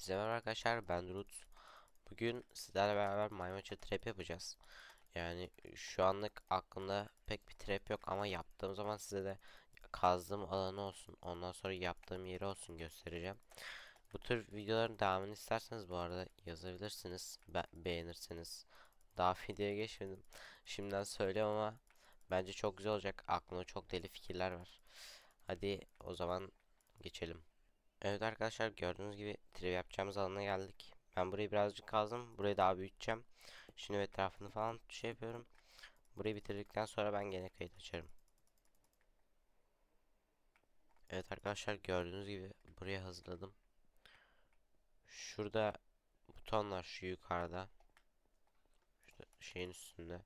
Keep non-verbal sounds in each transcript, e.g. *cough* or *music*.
Herkese merhaba arkadaşlar ben Rut. Bugün sizlerle beraber maymaça trap yapacağız. Yani şu anlık aklımda pek bir trap yok ama yaptığım zaman size de kazdığım alanı olsun. Ondan sonra yaptığım yeri olsun göstereceğim. Bu tür videoların devamını isterseniz bu arada yazabilirsiniz. Be beğenirseniz. Daha *laughs* videoya geçmedim. Şimdiden söylüyorum ama bence çok güzel olacak. Aklımda çok deli fikirler var. Hadi o zaman geçelim. Evet arkadaşlar gördüğünüz gibi triv yapacağımız alana geldik. Ben burayı birazcık kazdım. Burayı daha büyüteceğim. Şimdi etrafını falan şey yapıyorum. Burayı bitirdikten sonra ben gene kayıt açarım. Evet arkadaşlar gördüğünüz gibi buraya hazırladım. Şurada buton var şu yukarıda. Şurada şeyin üstünde.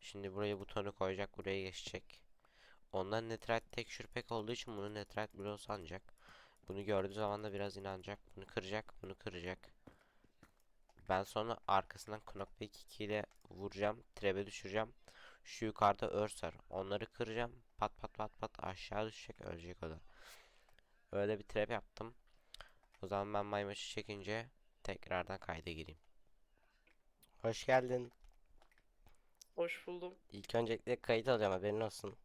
Şimdi buraya butonu koyacak buraya geçecek. Ondan netrite tek pek olduğu için bunu netrite bloğu sanacak. Bunu gördüğü zaman da biraz inanacak. Bunu kıracak, bunu kıracak. Ben sonra arkasından knockback 2 ile vuracağım. Trebe düşüreceğim. Şu yukarıda örs var. Onları kıracağım. Pat pat pat pat aşağı düşecek. Ölecek o da. Öyle bir trap yaptım. O zaman ben maymaçı çekince tekrardan kayda gireyim. Hoş geldin. Hoş buldum. İlk öncelikle kayıt alacağım haberin olsun.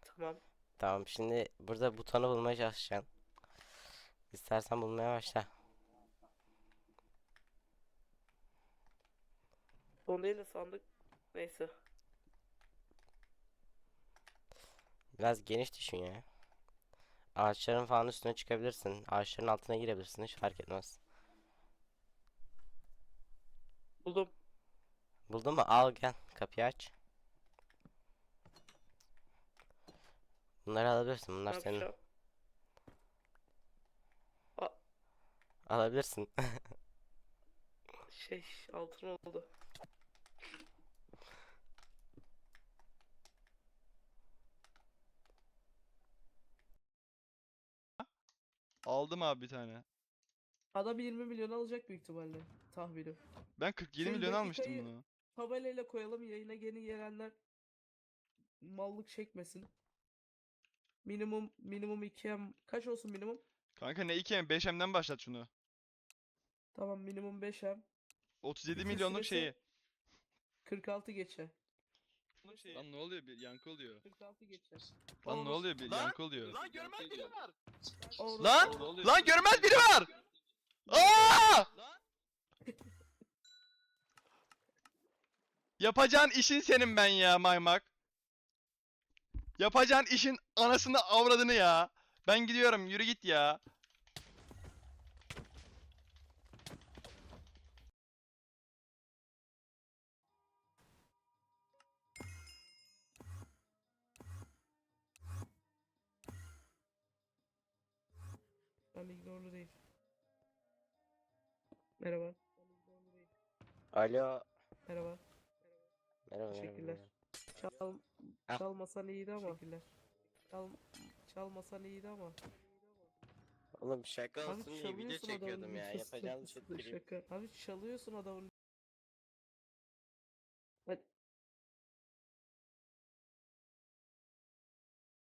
Tamam. Tamam şimdi burada butonu bulmaya çalışacaksın. İstersen bulmaya başla. Son değil de sandık. Neyse. Biraz geniş düşün ya. Ağaçların falan üstüne çıkabilirsin. Ağaçların altına girebilirsin. Hiç fark etmez. Buldum. Buldun mu? Al gel. Kapıyı aç. Bunları alabilirsin. Bunlar senin. Alabilirsin. *laughs* Şey altın oldu. Aldım abi bir tane. Adam 20 milyon alacak büyük ihtimalle. Tahminim. Ben 47 Şimdi milyon almıştım dakikayı- bunu. Tabelayla koyalım yayına yeni gelenler mallık çekmesin. Minimum minimum 2M kaç olsun minimum? Kanka ne 2M 5M'den başlat şunu. Tamam minimum 5M. 37 Bütün milyonluk şeyi. 46 geçe. Lan ne oluyor bir yankı oluyor. 46 geçe. Lan ne oluyor bir yankı oluyor. Lan görmez biri var. Orada- Lan! Lan görmez biri var. Aa! Yapacağın işin senin ben ya maymak. Yapacağın işin anasını avradını ya. Ben gidiyorum yürü git ya. Ben ignorlu değil. Merhaba. Alo. Merhaba. Merhaba. Teşekkürler. Çal, çalmasan iyiydi ama. Çal, çalmasan iyiydi ama. Oğlum şaka olsun Abi diye video çalıyorsun çekiyordum ya. videosunu. Yapacağınız şey. *laughs* Şaka. Abi çalıyorsun adamın. Hadi.